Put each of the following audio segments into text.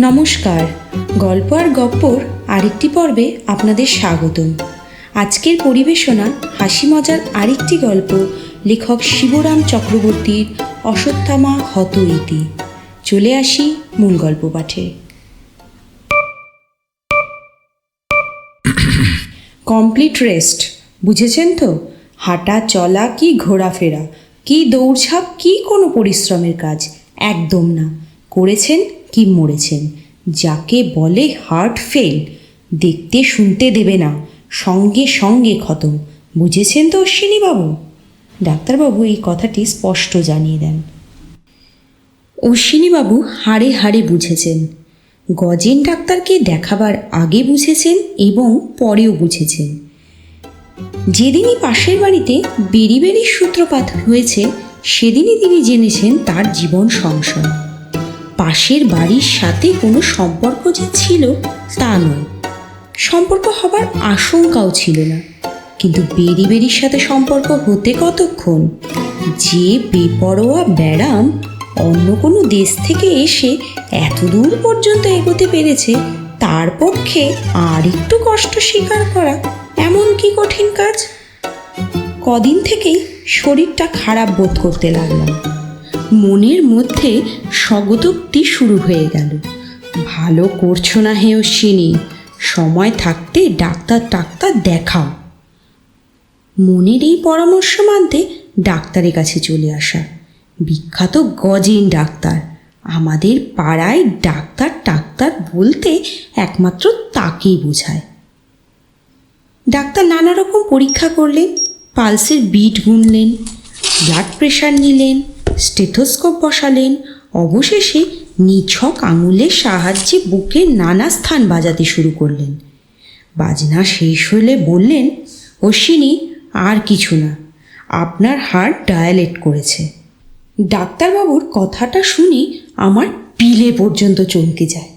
নমস্কার। গল্প আর গপ্পর আরেকটি পর্বে আপনাদের স্বাগতম। আজকের পরিবেশনা হাসি মজার আরেকটি গল্প লেখক শিবরাম চক্রবর্তীর অশ্বত্থামা হত ইতি। চলে আসি মূল গল্প পাঠে। কমপ্লিট রেস্ট, বুঝেছেন তো? হাঁটা, চলা, কি ঘোরাফেরা, কি দৌড়ঝাঁপ, কি কোনো পরিশ্রমের কাজ, একদম না। করেছেন কি মরেছেন? যাকে বলে হার্ট ফেল দেখতে শুনতে দেবে না, সঙ্গে সঙ্গে খতম। বুঝেছেন তো অশ্বিনীবাবু? ডাক্তারবাবু এই কথাটি স্পষ্ট জানিয়ে দেন। অশ্বিনীবাবু হাড়ে হাড়ে বুঝেছেন। গজেন ডাক্তারকে দেখাবার আগে বুঝেছেন এবং পরেও বুঝেছেন। যেদিনই পাশের বাড়িতে বেরি বেরির সূত্রপাত হয়েছে, সেদিনই তিনি জেনেছেন তার জীবন সংশয়। পাশের বাড়ির সাথে কোনো সম্পর্ক যে ছিল তা নয়। সম্পর্ক হবার আশঙ্কাও ছিল না। কিন্তু বেরি বেরির সাথে সম্পর্ক হতে কতক্ষণ? যে বেপরোয়া ব্যারাম অন্য কোনো দেশ থেকে এসে এত দূর পর্যন্ত এগোতে পেরেছে, তার পক্ষে আর একটু কষ্ট স্বীকার করা এমন কি কঠিন কাজ? কদিন থেকেই শরীরটা খারাপ বোধ করতে লাগলাম। মনের মধ্যে স্বগতোক্তি শুরু হয়ে গেল। ভালো করছ না হে অশ্বিনী সময় থাকতে ডাক্তার টাক্তার দেখাও। মনের এই পরামর্শ মানতে ডাক্তারের কাছে চলে আসা। বিখ্যাত গজিন ডাক্তার, আমাদের পাড়ায় ডাক্তার টাক্তার বলতে একমাত্র তাকেই বোঝায়। ডাক্তার নানা রকম পরীক্ষা করলেন, পালসের বিট গুনলেন, ব্লাড প্রেশার নিলেন স্টেথোস্কোপ বসালেন। অবশেষে নিছক আঙুলের সাহায্যে বুকের নানা স্থান বাজাতে শুরু করলেন। বাজনা শেষ হলে বললেন, অশ্বিনী, আর কিছু না। আপনার হার্ট ডায়ালেট করেছে। ডাক্তারবাবুর কথাটা শুনে আমার পিলে পর্যন্ত চমকে যায়।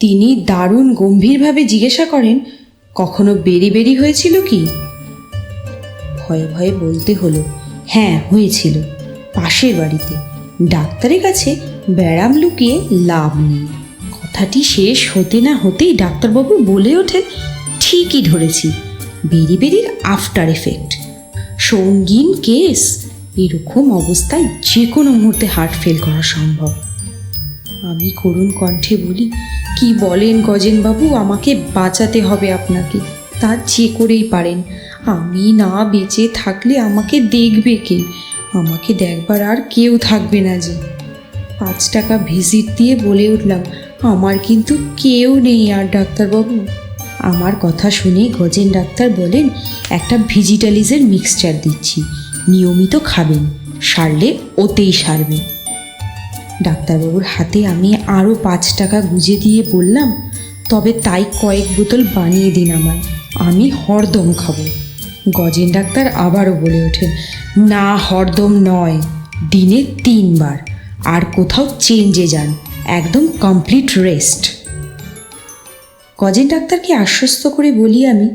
তিনি দারুণ গম্ভীরভাবে জিজ্ঞাসা করেন, কখনো বেরি বেরি হয়েছিল কি? ভয়ে ভয়ে বলতে হলো হ্যাঁ হয়েছিল। পাশের বাড়িতে। ডাক্তারের কাছে ব্যারাম লুকিয়ে লাভ নেই। কথাটি শেষ হতে না হতেই ডাক্তারবাবু বলে ওঠেন, ঠিকই ধরেছি। বেরি বেরির আফটার এফেক্ট সঙ্গীন কেস এরকম অবস্থায় যে কোনো মুহূর্তে হার্ট ফেল করা সম্ভব। আমি করুণ কণ্ঠে বলি, কি বলেন গজেনবাবু, আমাকে বাঁচাতে হবে আপনাকে। তা যে করেই পারেন। আমি না বেঁচে থাকলে আমাকে দেখবে কে? আমাকে দেখবার আর কেউ থাকবে না যে। পাঁচ টাকা ভিজিট দিয়ে বলে উঠলাম, আমার কিন্তু কেউ নেই আর ডাক্তারবাবু। আমার কথা শুনে গজেন ডাক্তার বলেন, একটা ভিজিটালিজের মিক্সচার দিচ্ছি, নিয়মিত খাবেন, সারলে ওতেই সারবে। ডাক্তারবাবুর হাতে আমি আরও পাঁচ টাকা গুজে দিয়ে বললাম, তবে তাই কয়েক বোতল বানিয়ে দিন আমার আমি হরদম খাব। গজেন ডাক্তার আবারও বলে ওঠেন, না, হরদম নয়, দিনে তিনবার। আর কোথাও চেঞ্জে যান, একদম কমপ্লিট রেস্ট গজেন ডাক্তারকে আশ্বস্ত করে বলি আমি,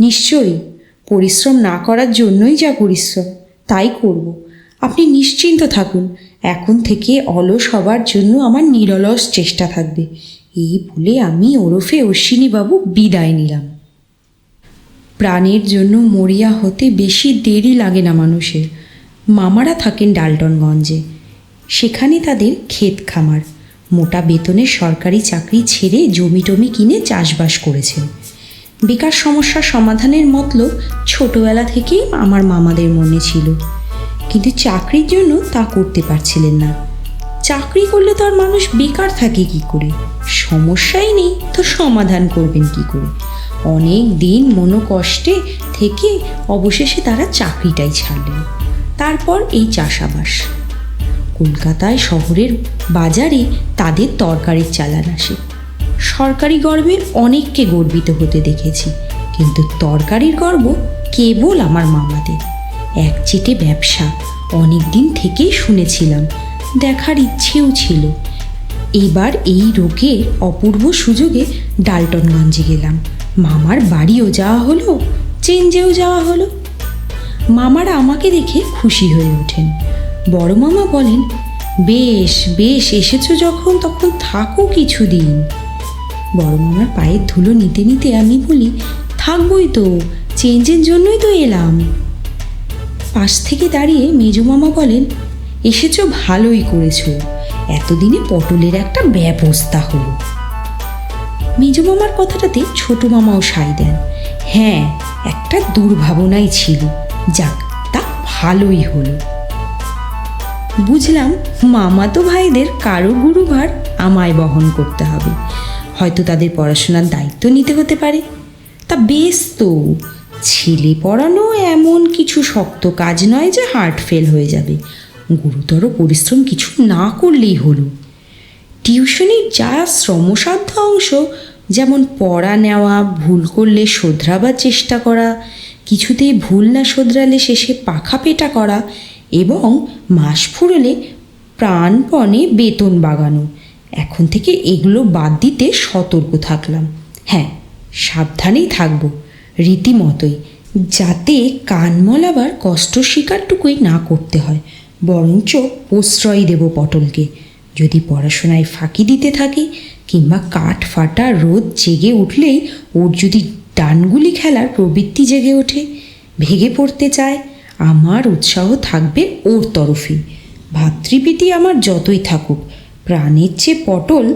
নিশ্চয়ই, পরিশ্রম না করার জন্যই যা পরিশ্রম, তাই করব। আপনি নিশ্চিন্ত থাকুন, এখন থেকে অলস হবার জন্য আমার নিরলস চেষ্টা থাকবে। এই বলে আমি ওরফে অশ্বিনীবাবু বিদায় নিলাম। প্রাণের জন্য মরিয়া হতে বেশি দেরি লাগে না মানুষের। মামারা থাকেন ডালটনগঞ্জে। সেখানে তাদের ক্ষেত খামার। মোটা বেতনের সরকারি চাকরি ছেড়ে জমি টমি কিনে চাষবাস করেছেন। বেকার সমস্যার সমাধানের মতলব ছোটবেলা থেকেই আমার মামাদের মনে ছিল। কিন্তু চাকরির জন্য তা করতে পারছিলেন না। চাকরি করলে তো আর মানুষ বেকার থাকে কি করে? সমস্যাই নেই, তো সমাধান করবেন কি করে? অনেক দিন মনোকষ্টে থেকে অবশেষে তারা চাকরিটাই ছাড়লেন। তারপর এই চাষাবাস। কলকাতায় শহরের বাজারে তাদের তরকারির চালান আসে। সরকারি গর্বে অনেককে গর্বিত হতে দেখেছি, কিন্তু তরকারির গর্ব কেবল আমার মামাদের। এক চেটে ব্যবসা অনেক দিন থেকেই শুনেছিলাম, দেখার ইচ্ছেও ছিল। এবার এই রোগের অপূর্ব সুযোগে ডালটনগঞ্জে গেলাম। মামার বাড়িও যাওয়া হলো, চেঞ্জেও যাওয়া হলো। মামারা আমাকে দেখে খুশি হয়ে ওঠেন। বড় মামা বলেন, বেশ বেশ, এসেছ যখন, তখন থাকো কিছুদিন। বড় মামার পায়ের ধুলো নিতে নিতে আমি বলি, থাকবই তো, চেঞ্জের জন্যই তো এলাম। পাশ থেকে দাঁড়িয়ে মেজো মামা বলেন, এসেছ ভালোই করেছ। এতদিনে পটলের একটা ব্যবস্থা হলো। মেজো মামার কথাটাতে ছোট মামাও সাই দেন। হ্যাঁ একটা দুর্ভাবনাই ছিল। যাক, তা ভালোই হলো। বুঝলাম মামাতো ভাইদের কারও গুরুভার আমায় বহন করতে হবে। হয়তো তাদের পড়াশোনার দায়িত্ব নিতে হতে পারে। তা বেশ তো, ছেলে পড়ানো এমন কিছু শক্ত কাজ নয় যে হার্ট ফেল হয়ে যাবে। গুরুতর পরিশ্রম কিছু না করলেই হলো। টিউশনির যা শ্রমসাধ্য অংশ, যেমন পড়া নেওয়া, ভুল করলে শোধরাবার চেষ্টা করা, কিছুতেই ভুল না শোধরালে শেষে পাখা পেটা করা এবং মাস ফুরলে প্রাণপণে বেতন বাগানো। এখন থেকে এগুলো বাদ দিতে সতর্ক থাকলাম। হ্যাঁ সাবধানেই থাকব, রীতিমতোই, যাতে কান মলাবার কষ্ট শিকারটুকুই না করতে হয়, বরঞ্চ প্রশ্রয় দেব পটলকে। যদি পড়াশোনায় ফাঁকি দিতে থাকি কিংবা কাঠ ফাটা রোদ জেগে উঠলেই ওর যদি ডানগুলি খেলার প্রবৃত্তি জেগে ওঠে, ভেগে পড়তে চায়, আমার উৎসাহ থাকবে ওর তরফেই ভাতৃপ্রীতি আমার যতই থাকুক, প্রাণের চেয়ে পটল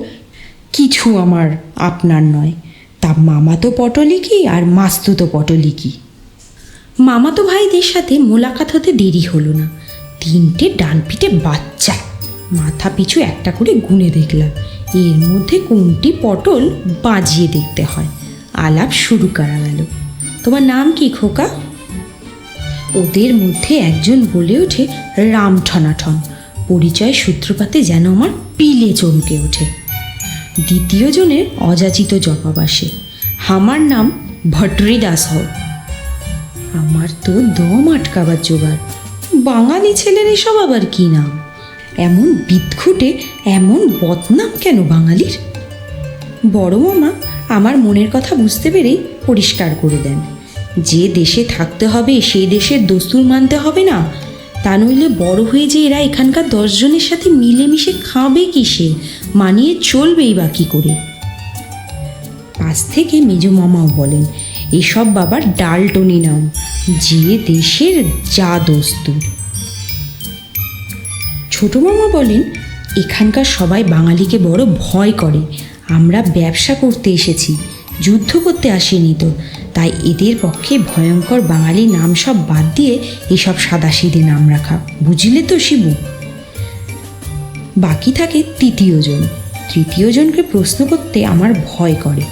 কিছু আমার আপনার নয়। তা মামাতো পটলই কি আর মাস্তুতো পটলই কি? মামাতো ভাইদের সাথে মোলাকাত হতে দেরি হলো না। তিনটে ডান পিঠে বাচ্চা। মাথা পিছু একটা করে গুনে দেখলাম এর মধ্যে কোনটি পটল বাজিয়ে দেখতে হয়? আলাপ শুরু করা গেল। তোমার নাম কি খোকা? ওদের মধ্যে একজন বলে ওঠে রাম ঠনাঠন পরিচয় সূত্রপাতে যেন আমার পিলে চমকে ওঠে। দ্বিতীয় জনের অযাচিত জবাব আসে, আমার নাম ভট্টরি দাস হও। আমার তো দম আটকাবার জোগাড়। বাঙালি ছেলের এসব আবার কি নাম? এমন বিদঘুটে এমন বদনাম কেন বাঙালির? বড় মামা আমার মনের কথা বুঝতে পেরেই পরিষ্কার করে দেন। যে দেশে থাকতে হবে, সেই দেশের দস্তুর মানতে হবে না। তা নইলে বড় হয়ে যে এরা এখানকার দশজনের সাথে মিলেমিশে খাবে কিসে? মানিয়ে চলবেই বা কী করে? পাশ থেকে মেজো মামাও বলেন, এসব বাবার ডালটনি নাম। যে দেশের যা দস্তুর। ছোট মামা বলেন, এখানকার সবাই বাঙালিকে বড় ভয় করে। আমরা ব্যবসা করতে এসেছি, যুদ্ধ করতে আসিনি তো। তাই এদের পক্ষে ভয়ঙ্কর বাঙালি নাম সব বাদ দিয়ে এসব সাদাসিধে নাম রাখা। বুঝলে তো শিবু? বাকি থাকে তৃতীয়জন। তৃতীয়জনকে প্রশ্ন করতে আমার ভয় করে।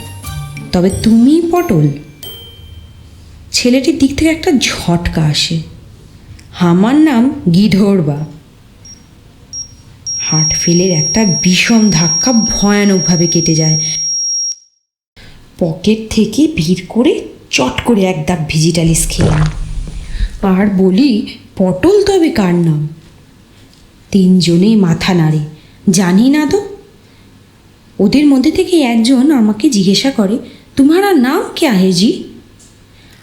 তবে তুমি পটল? ছেলেটির দিক থেকে একটা ঝটকা আসে। আমার নাম গিধর্বা। হার্ট ফেলের একটা বিষম ধাক্কা ভয়ানকভাবে কেটে যায়। পকেট থেকে ভিড় করে চট করে এক দাব ভিজিটালিস খেলাম। আর বলি, পটল তবে কার নাম? তিনজনেই মাথা নাড়ে। জানি না তো। ওদের মধ্যে থেকে একজন আমাকে জিজ্ঞাসা করে, তোমারা নাম কে হে জি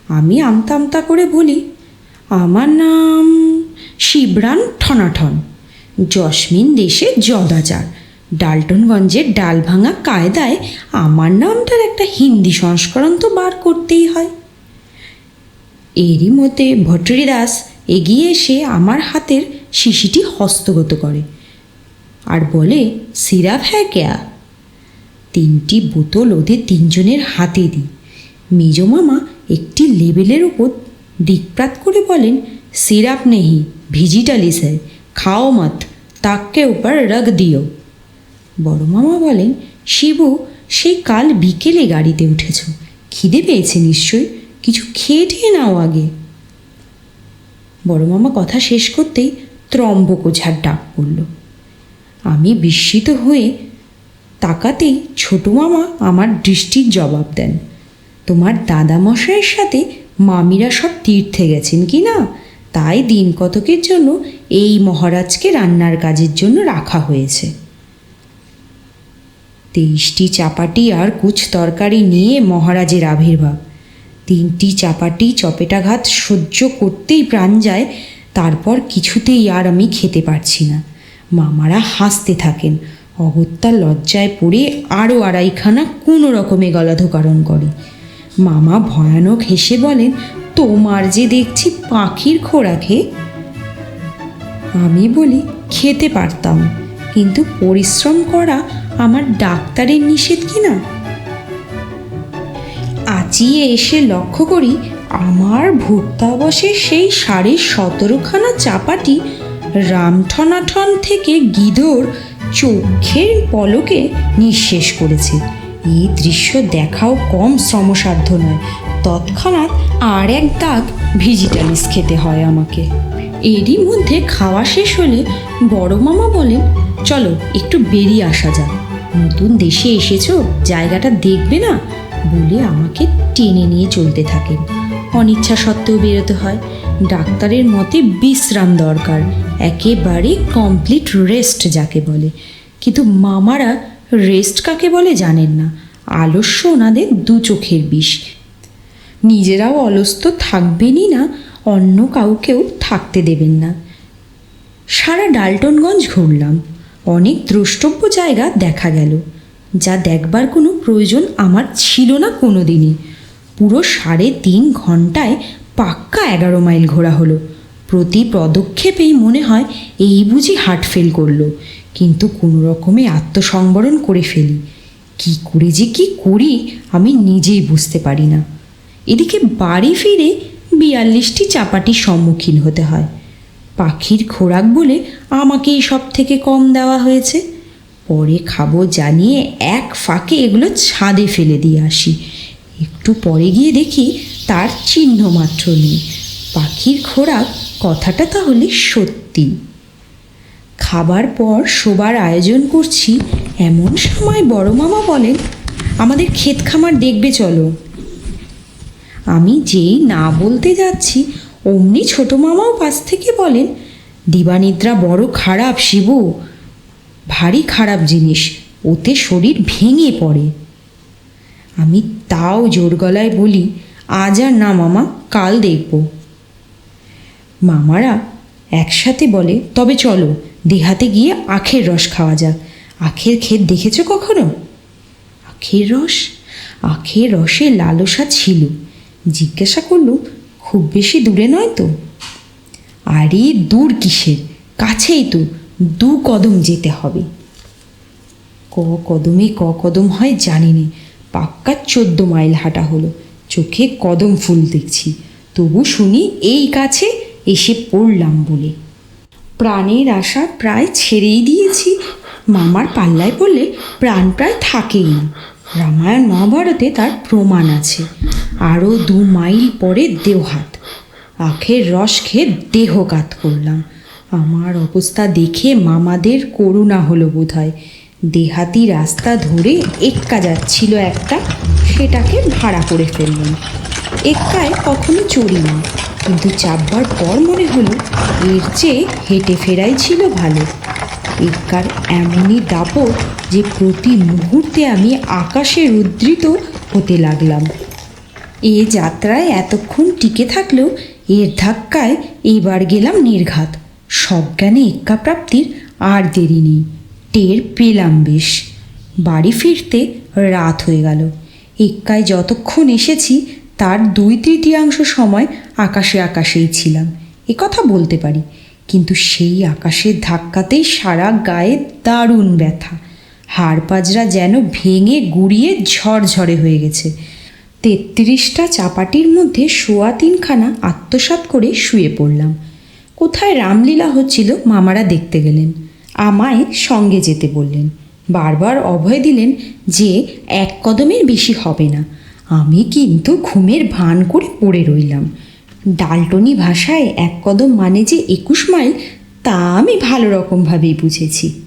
আমি আমতা আমতা করে বলি, আমার নাম শিবরান ঠনাঠন। জসমিন দেশে জদাচার। ডালটনগঞ্জের ডাল ভাঙা কায়দায় আমার নামটার একটা হিন্দি সংস্করণ তো বার করতেই হয়। এরই মতে ভট্টরি দাস এগিয়ে এসে আমার হাতের শিশিটি হস্তগত করে আর বলে, সিরাপ হ্যাঁ কেয়া? তিনটি বোতল ওদের তিনজনের হাতে দিই। মেজো মামা একটি লেবেলের ওপর দিকপ্রাত করে বলেন, সিরাপ নেহি ভিজিটালিস হ্যায়। খাও মত, তাককে উপর রগ দিও। বড় মামা বলেন, শিবু, সেই কাল বিকেলে গাড়িতে উঠেছ। খিদে পেয়েছে নিশ্চয়, কিছু খেয়ে ঠেয়ে নাও আগে। বড় মামা কথা শেষ করতেই ত্রম্বক ওঝার ডাক পড়ল। আমি বিস্মিত হয়ে তাকাতেই ছোট মামা আমার দৃষ্টির জবাব দেন। তোমার দাদামশাইয়ের সাথে মামিরা সব তীর্থে গেছেন কি না? তাই দিন কতকের জন্য এই মহারাজকে রান্নার কাজের জন্য রাখা হয়েছে। তেইশটি চাপাটি আর কুচ তরকারি নিয়ে মহারাজের আবির্ভাব। তিনটি চাপাটি চপেটাঘাত সহ্য করতেই প্রাণ যায়, তারপর কিছুতেই আর আমি খেতে পারছি না। মামারা হাসতে থাকেন, অগত্যা লজ্জায় পড়ে আরও আড়াইখানা কোনো রকমে গলাধোকারণ করে। মামা ভয়ানক হেসে বলেন তোমার যে দেখছি পাখির খোরাকে, আমি বলি খেতে পারতাম, কিন্তু পরিশ্রম করা আমার ডাক্তারের নিষেধ কি না? আচিয়ে এসে লক্ষ্য করি আমার ভুক্তাবশে সেই সাড়ে সতেরোখানা চাপাটি রামঠনাঠন থেকে গিধর চোখের পলকে নিঃশেষ করেছে। এই দৃশ্য দেখাও কম শ্রমসাধ্য নয় তৎক্ষণাৎ আর এক দাগ ভিজিটালিস খেতে হয় আমাকে। এরই মধ্যে খাওয়া শেষ হলে বড় মামা বলেন, চলো, একটু বেরিয়ে আসা যাক। নতুন দেশে এসেছ, জায়গাটা দেখবে না? বলে আমাকে টেনে নিয়ে চলতে থাকেন। অনিচ্ছা সত্ত্বেও বেরোতে হয়। ডাক্তারের মতে বিশ্রাম দরকার। একেবারে কমপ্লিট রেস্ট যাকে বলে। কিন্তু মামারা রেস্ট কাকে বলে জানেন না। আলস্য ওনাদের দু চোখের বিষ। নিজেরাও অলস্ত থাকবেনই না, অন্য কাউকেও থাকতে দেবেন না। সারা ডালটনগঞ্জ ঘুরলাম, অনেক দ্রষ্টব্য জায়গা দেখা গেল, যা দেখবার কোনো প্রয়োজন আমার ছিল না কোনো দিনই পুরো সাড়ে তিন ঘন্টায় পাক্কা এগারো মাইল ঘোরা হলো, প্রতি পদক্ষেপেই মনে হয় এই বুঝি হার্ট ফেল করল, কিন্তু কোনো রকমে আত্মসংবরণ করে ফেলি। কি করে যে কি করি আমি নিজেই বুঝতে পারি না। এদিকে বাড়ি ফিরে বিয়াল্লিশটি চাপাটির সম্মুখীন হতে হয়। পাখির খোরাক বলে আমাকেই সব থেকে কম দেওয়া হয়েছে। পরে খাব জানিয়ে এক ফাঁকে এগুলো ছাদে ফেলে দিয়ে আসি। একটু পরে গিয়ে দেখি তার চিহ্ন মাত্র নেই। পাখির খোরাক কথাটা তাহলে সত্যি। খাবার পর শোবার আয়োজন করছি, এমন সময় বড় মামা বলেন, আমাদের ক্ষেত খামার দেখবে চলো। আমি যেই না বলতে যাচ্ছি, অমনি ছোট মামাও পাশ থেকে বলেন, দিবানিদ্রা বড় খারাপ শিবু, ভারী খারাপ জিনিস, ওতে শরীর ভেঙে পড়ে। আমি তাও জোর গলায় বলি, আজ আর না মামা, কাল দেখব। মামারা একসাথে বলে, তবে চলো, দেহাতে গিয়ে আখের রস খাওয়া যাক। আখের ক্ষেত দেখেছ কখনো? আখের রস? আখের রসে লালসা ছিল। জিজ্ঞাসা করলুম খুব বেশি দূরে নয় তো? আরে, দূর কিসের? কাছেই তো। দু কদম যেতে হবে। ক কদমে ক কদম হয় জানি নে পাক্কা চোদ্দ মাইল হাঁটা হলো। চোখে কদম ফুল দেখছি। তবু শুনি এই কাছে এসে পড়লাম বলে। প্রাণের আশা প্রায় ছেড়েই দিয়েছি। মামার পাল্লায় পড়লে প্রাণ প্রায় থাকেই। না রামায়ণ মহাভারতে তার প্রমাণ আছে। আরও দু মাইল পরে দেওহাত আখের রস খেয়ে দেহঘাত করলাম। আমার অবস্থা দেখে মামাদের করুণা হলো বোধ হয় দেহাতি রাস্তা ধরে এক্কা যাচ্ছিল একটা, সেটাকে ভাড়া করে ফেললাম। এক্কায় কখনো চড়ি না, কিন্তু চাপবার পর মনে হলো এর চেয়ে হেঁটে ফেরাই ছিল ভালো। এক্কার এমনই দাপট যে প্রতি মুহূর্তে আমি আকাশে উদ্ধৃত হতে লাগলাম। এ যাত্রায় এতক্ষণ টিকে থাকলেও এর ধাক্কায় এইবার গেলাম নির্ঘাত। সজ্ঞানে এক্কা প্রাপ্তির আর দেরি নেই। টের পেলাম বেশ। বাড়ি ফিরতে রাত হয়ে গেল। এক্কায় যতক্ষণ এসেছি, তার দুই তৃতীয়াংশ সময় আকাশে আকাশেই ছিলাম। এ কথা বলতে পারি, কিন্তু সেই আকাশের ধাক্কাতেই সারা গায়ে দারুণ ব্যথা। হাড় পাজরা যেন ভেঙে গুড়িয়ে ঝরঝরে হয়ে গেছে। তেত্রিশটা চাপাটির মধ্যে সোয়া তিনখানা আত্মসাৎ করে শুয়ে পড়লাম। কোথায় রামলীলা হচ্ছিল মামারা দেখতে গেলেন। আমায় সঙ্গে যেতে বললেন। বারবার অভয় দিলেন যে এক কদমের বেশি হবে না। আমি কিন্তু ঘুমের ভান করে পড়ে রইলাম। ডালটনি ভাষায় এক কদম মানে যে একুশ মাইল, তা আমি ভালো রকমভাবেই বুঝেছি।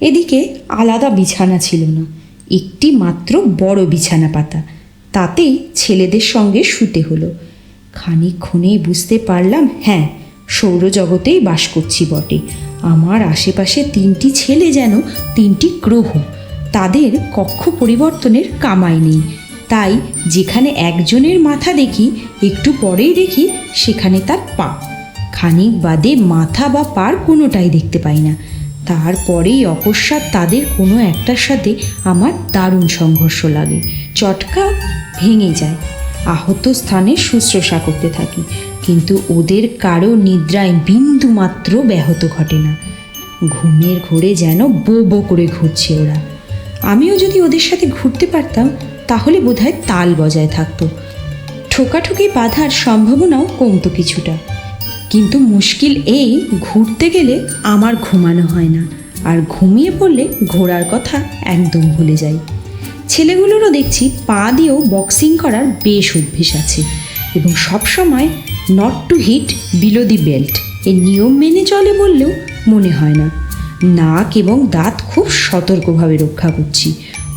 এদিকে আলাদা বিছানা ছিল না। একটি মাত্র বড় বিছানা পাতা তাতেই ছেলেদের সঙ্গে শুতে হলো। খানিকক্ষণেই বুঝতে পারলাম হ্যাঁ সৌরজগতেই বাস করছি বটে। আমার আশেপাশে তিনটি ছেলে যেন, তিনটি গ্রহ। তাদের কক্ষ পরিবর্তনের কামাই নেই। তাই যেখানে একজনের মাথা দেখি, একটু পরেই দেখি সেখানে তার পা। খানিক বাদে মাথা বা পার কোনোটাই দেখতে পাই না। তারপরেই অকস্মাৎ তাদের কোনো একটার সাথে আমার দারুণ সংঘর্ষ লাগে। চটকা ভেঙে যায়। আহত স্থানে শুশ্রূষা করতে থাকি। কিন্তু ওদের কারও নিদ্রায় বিন্দু মাত্র ব্যাহত ঘটে না। ঘুমের ঘোরে যেন বো বো করে ঘুরছে ওরা। আমিও যদি ওদের সাথে ঘুরতে পারতাম, তাহলে বোধহয় তাল বজায় থাকতো। ঠোকাঠুকি বাঁধার সম্ভাবনাও কমতো কিছুটা। কিন্তু মুশকিল এই, ঘুরতে গেলে আমার ঘুমানো হয় না। আর ঘুমিয়ে পড়লে ঘোরার কথা একদম ভুলে যাই। ছেলেগুলোরও দেখছি পা দিয়েও বক্সিং করার বেশ অভ্যেস আছে। এবং সবসময় not to hit below the belt এর নিয়ম মেনে চলে বললেও মনে হয় না। নাক এবং দাঁত খুব সতর্কভাবে রক্ষা করছি।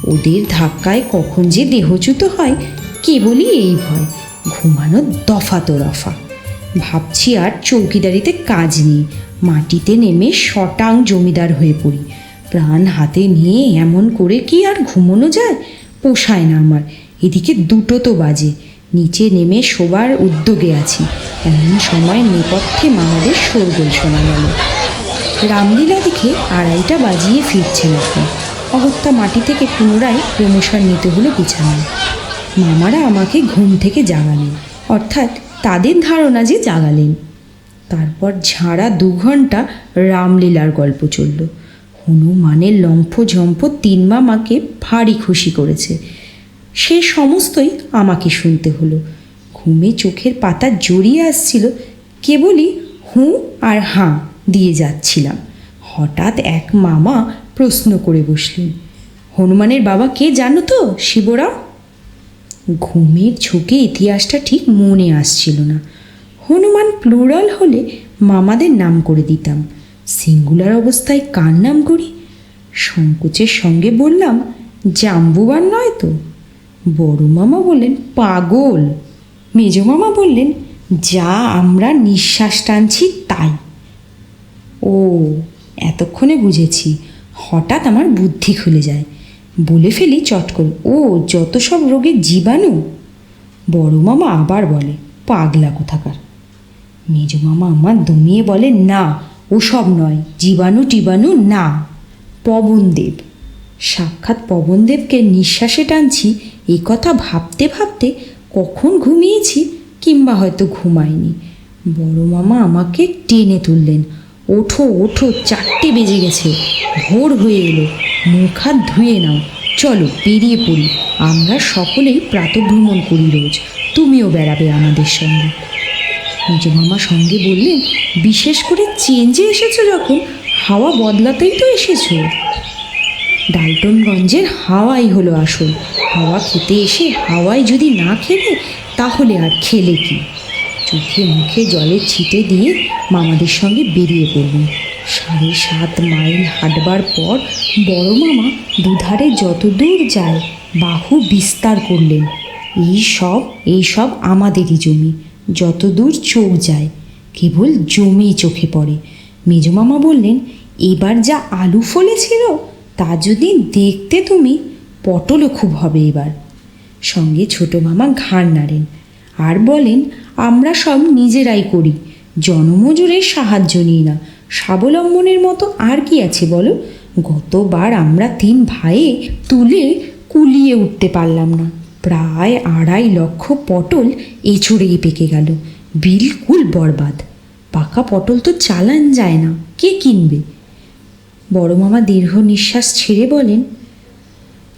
ওদের ধাক্কায় কখন যে দেহচ্যুত হয়, কেবলই এই ভয়। ঘুমানো দফা তো রফা। ভাবছি আর চৌকিদারিতে কাজ নেই। মাটিতে নেমে শটাং জমিদার হয়ে পড়ি। প্রাণ হাতে নিয়ে এমন করে কি আর ঘুমোনো যায়? পোষায় না আমার। এদিকে দুটো তো বাজে। নিচে নেমে শোবার উদ্যোগে আছি। এমন সময় নেপথ্যে মামাদের শোরগোল শোনা গেল। রামলীলা দেখে আড়াইটা বাজিয়ে ফিরছেন এখন অগত্যা মাটি থেকে পুনরায় প্রমোশন নিতে হলো বিছানায়। মামারা আমাকে ঘুম থেকে জাগালেন। অর্থাৎ তাদের ধারণা যে জাগালেন। তারপর ঝাড়া দু ঘণ্টা রামলীলার গল্প চলল। হনুমানের লম্ফ ঝম্প তিন মামাকে ভারী খুশি করেছে। সে সমস্তই আমাকে শুনতে হলো। ঘুমে চোখের পাতা জড়িয়ে আসছিল, কেবলই হুঁ আর হাঁ দিয়ে যাচ্ছিলাম। হঠাৎ এক মামা প্রশ্ন করে বসলেন, হনুমানের বাবা কে জানো তো শিবরাম ঘুমের ঝোঁকে ইতিহাসটা ঠিক মনে আসছিল না। হনুমান প্লুরাল হলে মামাদের নাম করে দিতাম। সিঙ্গুলার অবস্থায় কার নাম করি? সংকোচের সঙ্গে বললাম জাম্বুবান নয় তো? বড় মামা বললেন, পাগল। মেজ মামা বললেন, যা আমরা নিঃশ্বাস টানছি তাই। ও, এতক্ষণে বুঝেছি, হঠাৎ আমার বুদ্ধি খুলে যায়। বলে ফেলি চট করে, ও, যত সব রোগের জীবাণু? বড় মামা আবার বলে, পাগলা কোথাকার? মেজ মামা আমার দমিয়ে বলে, না, ওসব নয়, জীবাণু টিবাণু না, পবনদেব। সাক্ষাৎ পবনদেবকে নিঃশ্বাসে টানছি, এ কথা ভাবতে ভাবতে কখন ঘুমিয়েছি কিংবা হয়তো ঘুমায়নি বড় মামা আমাকে টেনে তুললেন, ওঠো ওঠো, চারটে বেজে গেছে, ভোর হয়ে এলো। মুখ হাত ধুয়ে নাও। চলো, বেরিয়ে পড়ি। আমরা সকলেই প্রাতভ্রমণ করি রোজ। তুমিও বেড়াবে আমাদের সঙ্গে। নিজ মামা সঙ্গে বললেন বিশেষ করে চেঞ্জে এসেছ যখন, হাওয়া বদলাতেই তো এসেছ। ডালটনগঞ্জের হাওয়াই হলো আসল। হাওয়া খেতে এসে হাওয়ায় যদি না খেলে, তাহলে আর খেলে কি? চোখে মুখে জলের ছিটে দিয়ে মামাদের সঙ্গে বেরিয়ে পড়লেন সাড়ে সাত মাইল হাঁটবার পর বড় মামা দুধারে যত দূর যায় বাহু বিস্তার করলেন, এই সব এই সব আমাদেরই জমি যত দূর চোখ যায়, কেবল জমি চোখে পড়ে। মেজমামা বললেন, এবার যা আলু ফলেছিল তা যদি দেখতে তুমি, পটলও খুব হবে এবার। সঙ্গে ছোট মামা ঘাড় নাড়েন, আর বলেন, আমরা সব নিজেরাই করি, জনমজুরের সাহায্য নিই না স্বাবলম্বনের মতো আর কি আছে বলো? গতবার আমরা তিন ভাইয়ে তুলে কুলিয়ে উঠতে পারলাম না। প্রায় আড়াই লক্ষ পটল এছড়েই পেকে গেল। বিলকুল বরবাদ। পাকা পটল তো চালান যায় না। কে কিনবে? বড় মামা দীর্ঘ নিঃশ্বাস ছেড়ে বলেন,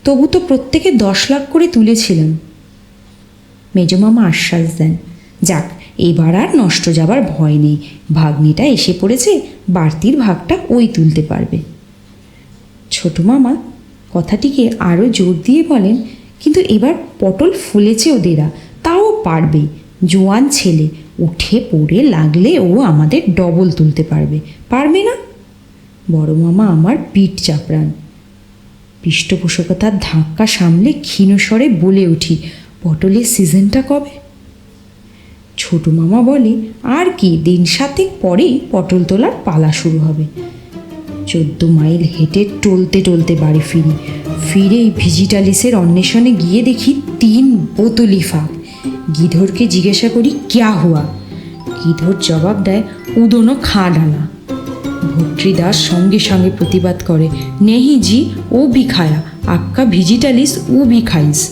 তবু তো প্রত্যেকে দশ লাখ করে তুলেছিলাম। মেজমামা আশ্বাস দেন, যাক এবার আর নষ্ট যাবার ভয় নেই। ভাগ্নিটা এসে পড়েছে, বাড়তির ভাগটা ওই তুলতে পারবে। ছোট মামা কথাটিকে আরও জোর দিয়ে বলেন, কিন্তু এবার পটল ফুলেছে ওদেরা, তাও পারবে। জোয়ান ছেলে, উঠে পড়ে লাগলে ও আমাদের ডবল তুলতে পারবে। পারবে না? বড় মামা আমার পিঠ চাপড়ান। পৃষ্ঠপোষকতার ধাক্কা সামলে ক্ষীণস্বরে বলে উঠি, পটলের সিজনটা কবে? ছোট মামা বলে, আর কি, দিন সাতেক পরেই পটল তোলার পালা শুরু হবে। চোদ্দ মাইল হেঁটে টলতে টলতে বাড়ি ফিরি। ফিরেই ভিজিটালিসের অন্বেষণে গিয়ে দেখি তিন বোতলি ফাঁক। গিধরকে জিজ্ঞাসা করি, ক্যা হুয়া? গিধর জবাব দেয়, উদনো খা ডানা ভট্রি দাস সঙ্গে সঙ্গে প্রতিবাদ করে, নেহি জি, ও বি খায়া, আক্কা ভিজিটালিস, ও বি খাইস।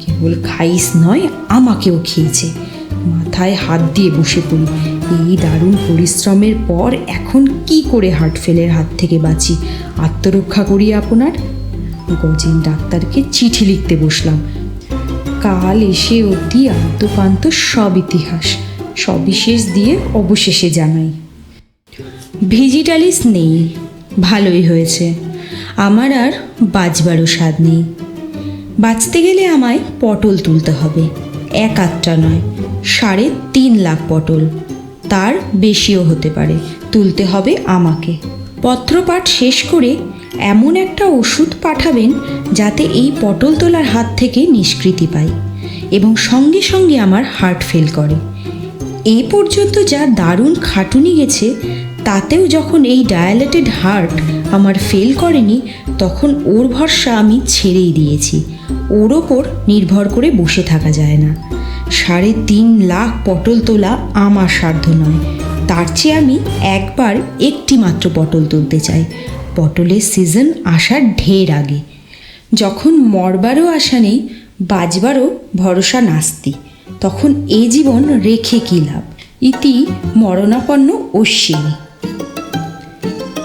কেবল খাইস নয়, আমাকেও খেয়েছে। মাথায় হাত দিয়ে বসে পড়ি। এই দারুণ পরিশ্রমের পর এখন কি করে হার্ট ফেলের হাত থেকে বাঁচি? আত্মরক্ষা করি আপনার? গজেন ডাক্তারকে চিঠি লিখতে বসলাম। কাল এসে অবধি আদ্যপান্ত সব ইতিহাস। সবিশেষ দিয়ে অবশেষে জানাই। ভিজিটালিস নেই। ভালোই হয়েছে। আমার আর বাজবারও স্বাদ নেই। বাঁচতে গেলে আমায় পটল তুলতে হবে। এক আটটা নয়, সাড়ে তিন লাখ পটল। তার বেশিও হতে পারে, তুলতে হবে আমাকে। পত্রপাঠ শেষ করে এমন একটা ওষুধ পাঠাবেন যাতে এই পটল তোলার হাত থেকে নিষ্কৃতি পাই এবং সঙ্গে সঙ্গে আমার হার্ট ফেল করে। এই পর্যন্ত যা দারুণ খাটুনি গেছে, তাতেও যখন এই ডায়ালেটেড হার্ট আমার ফেল করেনি, তখন ওর ভরসা আমি ছেড়েই দিয়েছি। ওর ওপর নির্ভর করে বসে থাকা যায় না। সাড়ে তিন লাখ পটল তোলা আমার সাধ্য নয়। তার চেয়ে আমি একবার একটি মাত্র পটল তুলতে চাই। পটলের সিজন আসার ঢের আগে। যখন মরবারও আশা নেই, বাজবারও ভরসা নাস্তি। তখন এ জীবন রেখে কী লাভ? ইতি মরণাপন্ন অশ্বিনী।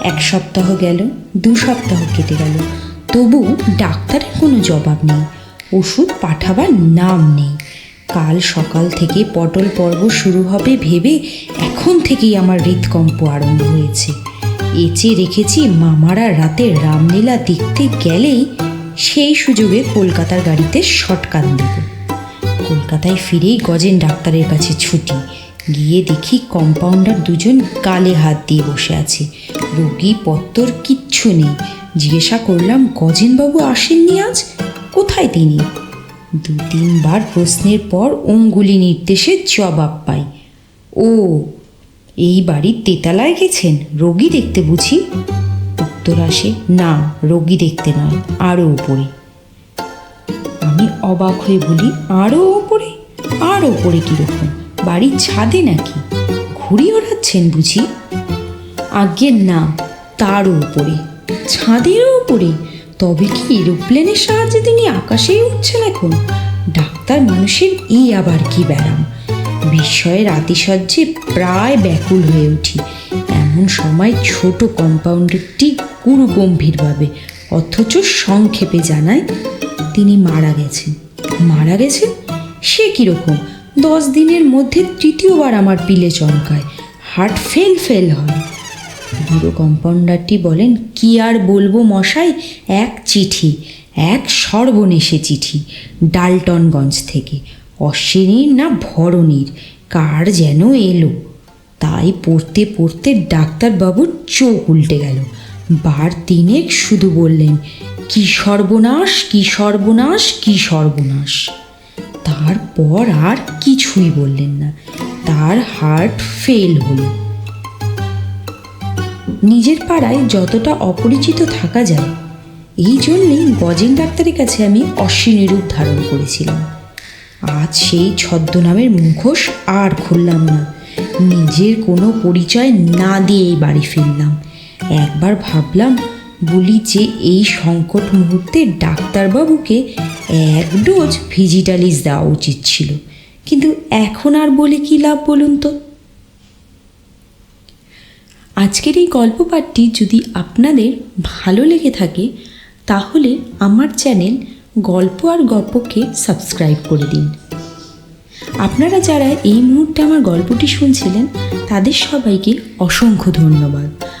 এক সপ্তাহ গেল, দু সপ্তাহ কেটে গেল। তবু ডাক্তারের কোনো জবাব নেই। ওষুধ পাঠাবার নাম নেই। কাল সকাল থেকে পটল পর্ব শুরু হবে ভেবে এখন থেকেই আমার হৃদকম্প আরম্ভ হয়েছে। এচে রেখেছি মামারা রাতে রামলীলা দেখতে গেলেই সেই সুযোগে কলকাতার গাড়িতে শর্টকাট দেব। কলকাতায় ফিরেই গজেন ডাক্তারের কাছে ছুটি। গিয়ে দেখি কম্পাউন্ডার দুজন গালে হাত দিয়ে বসে আছে। রোগী, পত্তর কিচ্ছু নেই। জিজ্ঞাসা করলাম, গজেনবাবু আসেননি আজ? কোথায় তিনি? দু তিনবার প্রশ্নের পর অঙ্গুলি নির্দেশে জবাব পাই। ও, এই বাড়ির তেতালায় গেছেন? রোগী দেখতে বুঝি? উত্তর আসে, না, রোগী দেখতে নয় আরও উপরে। আমি অবাক হয়ে বলি আরও ওপরে আর ওপরে কীরকম? বাড়ির ছাদে নাকি? ঘুড়ি ওড়াচ্ছেন বুঝি? আজ্ঞে না তারও উপরে ছাদেরও উপরে। তবে কি এরোপ্লেনের সাহায্যে তিনি আকাশেই উঠছেন এখন? ডাক্তার মানুষের এই আবার কি ব্যারাম বিস্ময়ের আতিশয্যে প্রায় ব্যাকুল হয়ে উঠি। এমন সময় ছোট কম্পাউন্ডারটি গুরু গম্ভীরভাবে অথচ সংক্ষেপে জানায়, তিনি মারা গেছেন। মারা গেছেন? সে কীরকম? দশ দিনের মধ্যে তৃতীয়বার আমার পিলে চমকায়। হার্ট ফেল ফেল হয়। বুড়ো কম্পাউন্ডারটি বলেন, কি আর বলব মশাই, এক চিঠি, এক সর্বনেশে চিঠি, ডালটনগঞ্জ থেকে। অশ্বিনীর না ভরণীর, কার যেন এলো? তাই পড়তে পড়তে ডাক্তারবাবুর চোখ উল্টে গেল। বার তিনেক শুধু বললেন, কি সর্বনাশ কি সর্বনাশ কি সর্বনাশ। তারপর আর কিছুই বললেন না। তার হার্ট ফেল হলো। নিজের পাড়ায় যতটা অপরিচিত থাকা যায়, এই জন্যেই গজেন ডাক্তারের কাছে আমি অশ্বিনী রূপ ধারণ করেছিলাম। আজ সেই ছদ্মনামের মুখোশ আর খুললাম না। নিজের কোনো পরিচয় না দিয়েই বাড়ি ফিরলাম। একবার ভাবলাম বলি যে এই সংকট মুহূর্তে ডাক্তারবাবুকে এক ডোজ ভিজিটালিস দেওয়া উচিত ছিল। কিন্তু এখন আর বলে কী লাভ বলুন তো? আজকের এই গল্প পাঠটি যদি আপনাদের ভালো লেগে থাকে, তাহলে আমার চ্যানেল গল্প আর গপ্পকে সাবস্ক্রাইব করে দিন। আপনারা যারা এই মুহূর্তে আমার গল্পটি শুনছিলেন, তাদের সবাইকে অসংখ্য ধন্যবাদ।